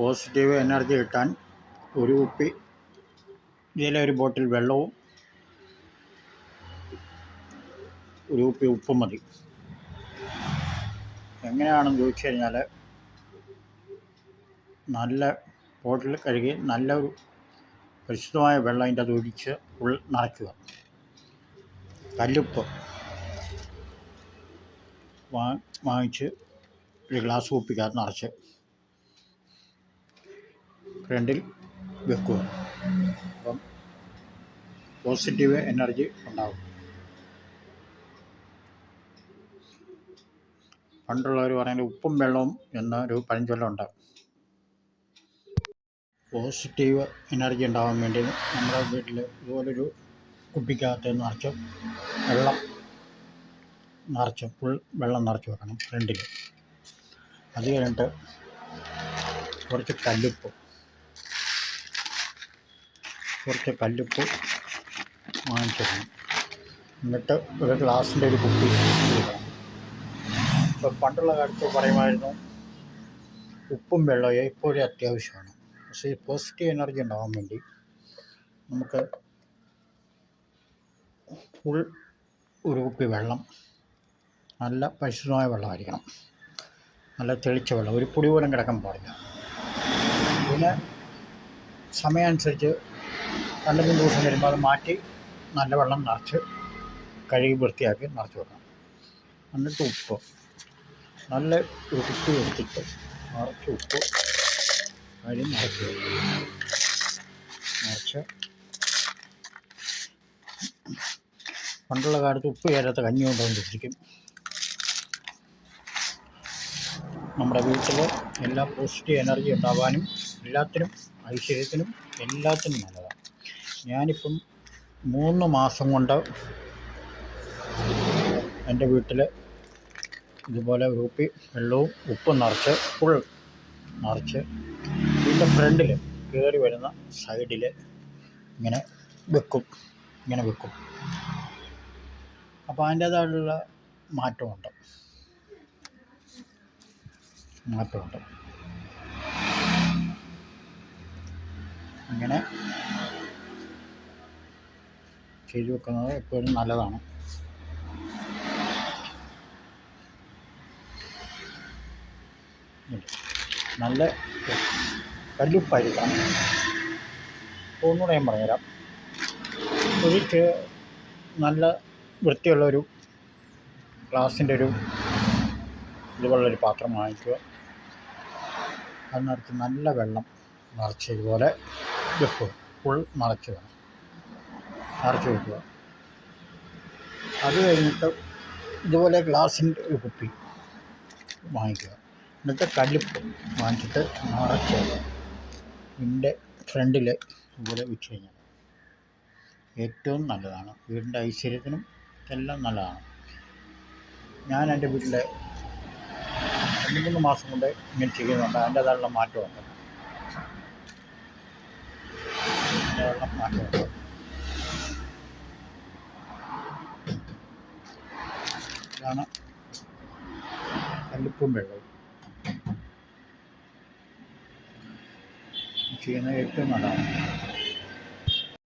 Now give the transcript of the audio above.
Positive energy കിട്ടാൻ ഒരു കുപ്പി ഇതിലെ ഒരു ബോട്ടിൽ വെള്ളവും ഒരു കുപ്പി ഉപ്പും മതി. എങ്ങനെയാണെന്ന് ചോദിച്ചു കഴിഞ്ഞാൽ നല്ല ബോട്ടിൽ കഴുകി നല്ല ഒരു പരിശുദ്ധമായ വെള്ളം അതിന്റെ അത് ഒഴിച്ച് ഉൾ നിറയ്ക്കുക. കല്ലുപ്പ് വാങ്ങിച്ച് ഒരു ഗ്ലാസ് കുപ്പിക്കകത്ത് നിറച്ച് ഫ്രണ്ടിൽ വെക്കുക. അപ്പം പോസിറ്റീവ് എനർജി ഉണ്ടാകും പണ്ടുള്ളവർ പറയുന്നത് ഉപ്പും വെള്ളവും എന്നൊരു പഴഞ്ചൊല്ലുണ്ട് പോസിറ്റീവ് എനർജി ഉണ്ടാവാൻ വേണ്ടി നമ്മുടെ വീട്ടിൽ ഇതുപോലൊരു കുപ്പിക്കകത്ത് നിറച്ച് വെള്ളം നിറച്ച് ഫുൾ വെള്ളം നിറച്ച് വെക്കണം ഫ്രണ്ടിൽ അത് കഴിഞ്ഞിട്ട് കുറച്ച് കല്ലുപ്പ്. കുറച്ച് കല്ലുപ്പ് വാങ്ങിച്ചിരുന്നു എന്നിട്ട് ഒരു ഗ്ലാസിന്റെ ഒരു കുപ്പി ഇപ്പം പണ്ടുള്ള കാലത്ത് പറയുമായിരുന്നു ഉപ്പും വെള്ളവും എപ്പോഴും അത്യാവശ്യമാണ്. പക്ഷേ ഈ പോസിറ്റീവ് എനർജി ഉണ്ടാകാൻ വേണ്ടി നമുക്ക് ഫുൾ ഒരു കുപ്പി വെള്ളം നല്ല പരിശുദ്ധമായ വെള്ളമായിരിക്കണം നല്ല തെളിച്ച വെള്ളം ഒരു പൊടി പോലും കിടക്കാൻ പാടില്ല. പിന്നെ സമയമനുസരിച്ച് രണ്ട് മൂന്ന് ദിവസം വരുമ്പോൾ അത് മാറ്റി നല്ല വെള്ളം നിറച്ച് കഴുകി വൃത്തിയാക്കി നിറച്ച് വെക്കണം. എന്നിട്ട് ഉപ്പ്. നല്ല ഉരുട്ടി എടുത്തിട്ട് നിറച്ച് ഉപ്പ് അതിൽ നിറച്ച് നിറച്ച് പണ്ടുള്ള കാലത്ത് ഉപ്പ് ചേരാത്ത കഞ്ഞി കൊണ്ടുവന്നിരിക്കും നമ്മുടെ വീട്ടിൽ എല്ലാ പോസിറ്റീവ് എനർജി ഉണ്ടാവാനും എല്ലാത്തിനും ഐശ്വര്യത്തിനും എല്ലാത്തിനും നല്ലതാണ്. ഞാനിപ്പം മൂന്ന് മാസം കൊണ്ട് എന്റെ വീട്ടിൽ ഇതുപോലെ കുപ്പി വെള്ളവും ഉപ്പും നിറച്ച് ഫുൾ നിറച്ച് ഇതിന്റെ ഫ്രണ്ടിൽ കയറി വരുന്ന സൈഡിൽ ഇങ്ങനെ വെക്കും ഇങ്ങനെ വെക്കും. അപ്പോൾ അതിന്റേതായിട്ടുള്ള മാറ്റമുണ്ട്. മാറ്റമുണ്ട്. അങ്ങനെ ചെയ്തു വെക്കുന്നത് എപ്പോഴും നല്ലതാണ്. നല്ല കല്ലുപ്പായിരിക്കണം. ഒന്നുകൂടെ ഞാൻ പറഞ്ഞുതരാം. കുഴിക്ക് നല്ല വൃത്തിയുള്ളൊരു ഗ്ലാസിന്റെ ഒരു ഇതുപോലുള്ളൊരു പാത്രം വാങ്ങിക്കുക. അതിനകത്ത് നല്ല വെള്ളം നിറച്ച് ഇതുപോലെ വെക്കുക ഫുൾ മറച്ച് വേണം മറച്ച് വെക്കുക. അത് കഴിഞ്ഞിട്ട് ഇതുപോലെ ഗ്ലാസിന്റെ ഒരു കുപ്പി വാങ്ങിക്കുക. എന്നിട്ട് കല്ലിപ്പ് വാങ്ങിച്ചിട്ട് മറച്ച് ഇതിന്റെ ഫ്രണ്ടിൽ ഇതുപോലെ വെച്ച് കഴിഞ്ഞാൽ ഏറ്റവും നല്ലതാണ്. വീടിന്റെ ഐശ്വര്യത്തിനും എല്ലാം നല്ലതാണ്. ഞാൻ എന്റെ വീട്ടിലെ രണ്ട് മൂന്ന് മാസം കൊണ്ട് ഇങ്ങനെ ചെയ്യുന്നുണ്ട്. അതിന്റേതായുള്ള മാറ്റമുണ്ട്. അതിന്റേതായുള്ള മാറ്റമുണ്ട് ഇതാണ് കല്ലുപ്പും വെള്ളവും. ഏറ്റവും നല്ലതാണ്.